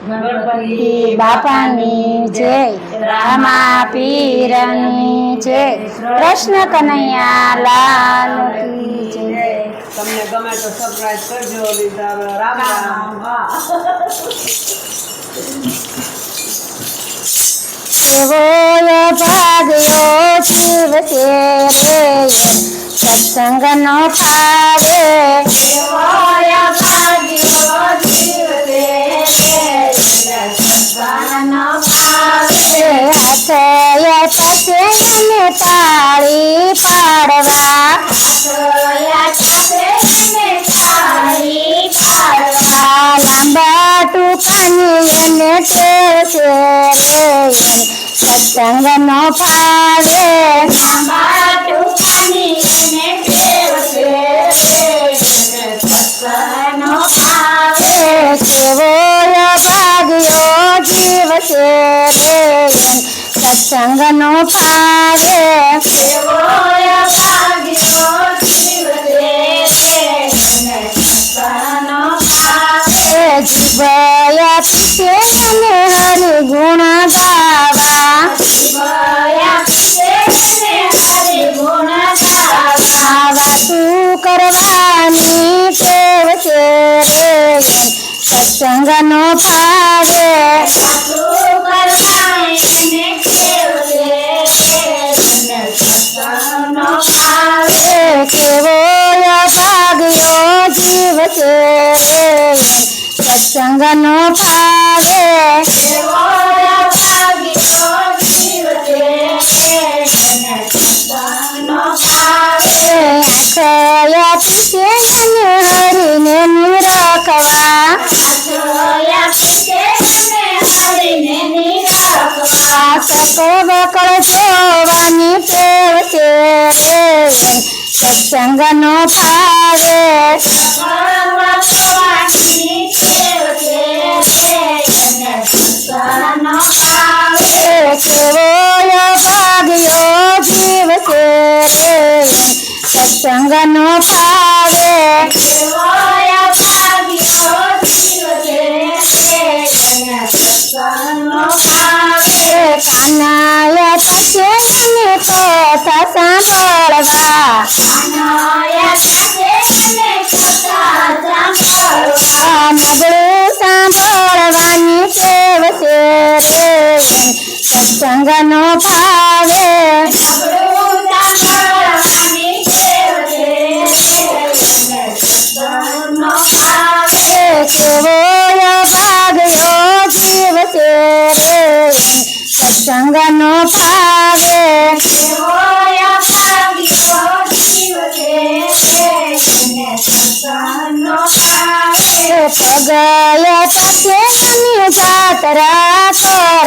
ગણપતિ બાપાની જય. રામા પીરની જય. કૃષ્ણ કનૈયા લાલ કી જય. તમને ગમે તો સબસ્ક્રાઇબ કરજો રામ રામ. એવો ભાગ્યો શિવ છે રે. સત્સંગનો ભાવે હાથયા પાસે એને તાળી પાડવા લાંબા ટૂંકાની એને છે રે એમ સત્સંગનો છે રે સત્સંગનો ભાવે જીવયા પીછે અને હરિ ગુણ ગાવા આ વાતું કરવાની ટેવ છે સત્સંગનો ભાવે સત્સંગનો ભાગે. એ આખયા પીછે અને હરિને નિરખવા સકો બકળ જોવાની ટેવ chegue peça samba levar. A noia já chegue peça. એ સાથે મને સાતરા જાત્રા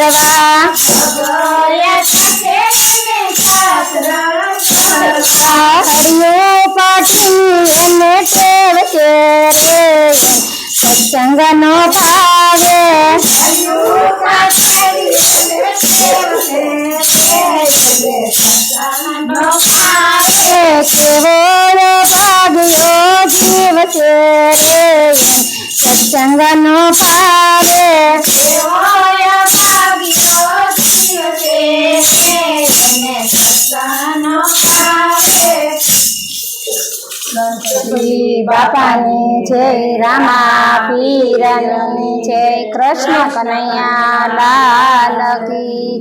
કરવા હરિયો પાટી એને ટેવ છે રે સત્સંગ નો ભાવે એ ભાવે ગણપતિ બાપાની જય રામા પીરની જય કૃષ્ણ કનૈયા લાલ કી